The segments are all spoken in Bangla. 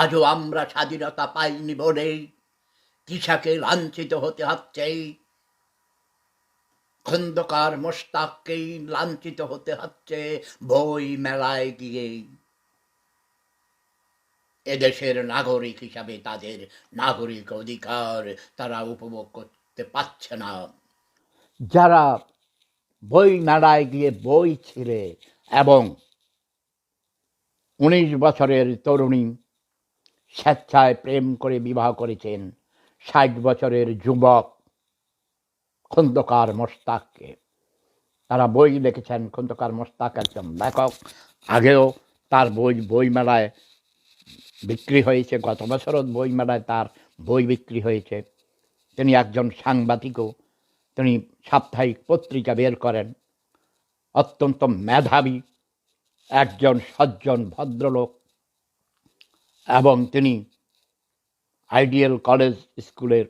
আজও আমরা স্বাধীনতা পাইনি বলে তিশাকে লাঞ্ছিত হতে হচ্ছে। খন্দকার মোস্তাককেই লাঞ্ছিত হতে হচ্ছে বই মেলায় গিয়ে। এদেশের নাগরিক হিসাবে তাদের নাগরিক অধিকার তারা উপভোগ করতে পারছে না। যারা বই মেলায় গিয়ে বই ছিঁড়ে এবং উনিশ বছরের তরুণী স্বেচ্ছায় প্রেম করে বিবাহ করেছেন ষাট বছরের যুবক খন্দকার মোস্তাককে। তারা বই লিখেছেন, খন্দকার মোস্তাক একজন লেখক। আগেও তার বই, বইমেলায় বিক্রি হয়েছে, গত বছরও বইমেলায় তার বই বিক্রি হয়েছে। তিনি একজন সাংবাদিকও, তিনি সাপ্তাহিক পত্রিকা বের করেন। অত্যন্ত মেধাবী একজন সজ্জন ভদ্রলোক। এবং তিনি আইডিয়াল কলেজ স্কুলের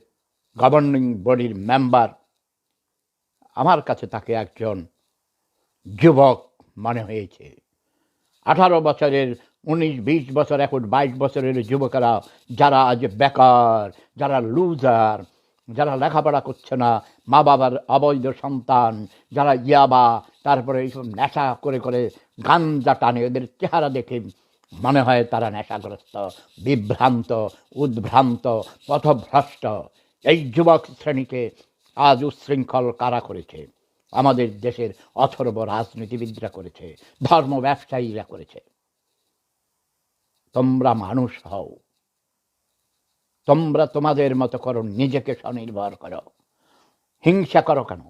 গভর্নিং বডির মেম্বার আমার কাছে তাকে একজন যুবক মনে হয়েছে। আঠারো বছরের, উনিশ, বিশ বছর, এখন বাইশ বছরের যুবকেরা যারা আজ বেকার, যারা লুজার যারা লেখাপড়া করছে না মা বাবার অবৈধ সন্তান, যারা ইয়াবা, তারপরে এইসব নেশা করে করে গাঞ্জা টানে, এদের চেহারা দেখে মনে হয় তারা নেশাগ্রস্ত, বিভ্রান্ত, উদ্ভ্রান্ত, পথভ্রষ্ট। এই যুবক শ্রেণীকে আজ উচ্ছৃঙ্খল কারা করেছে? আমাদের দেশের অথর্ব রাজনীতিবিদরা করেছে, ধর্ম ব্যবসায়ীরা করেছে। তোমরা মানুষ হও। তোমরা তোমাদের মতো করো, নিজেকে স্বনির্ভর করো। হিংসা করো কেন?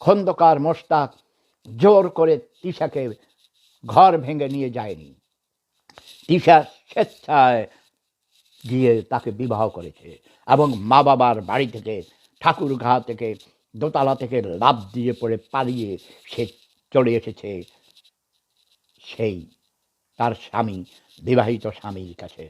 খন্দকার মোস্তাক জোর করে তিশাকে ঘর ভেঙে নিয়ে যায়নি। তিশা স্বেচ্ছায় গিয়ে তাকে বিবাহ করেছে এবং মা বাবার বাড়ি থেকে, ঠাকুর ঘা থেকে, দোতলা থেকে লাভ দিয়ে পড়ে পালিয়ে সে চলে এসেছে সেই তার স্বামী, বিবাহিত স্বামীর কাছে।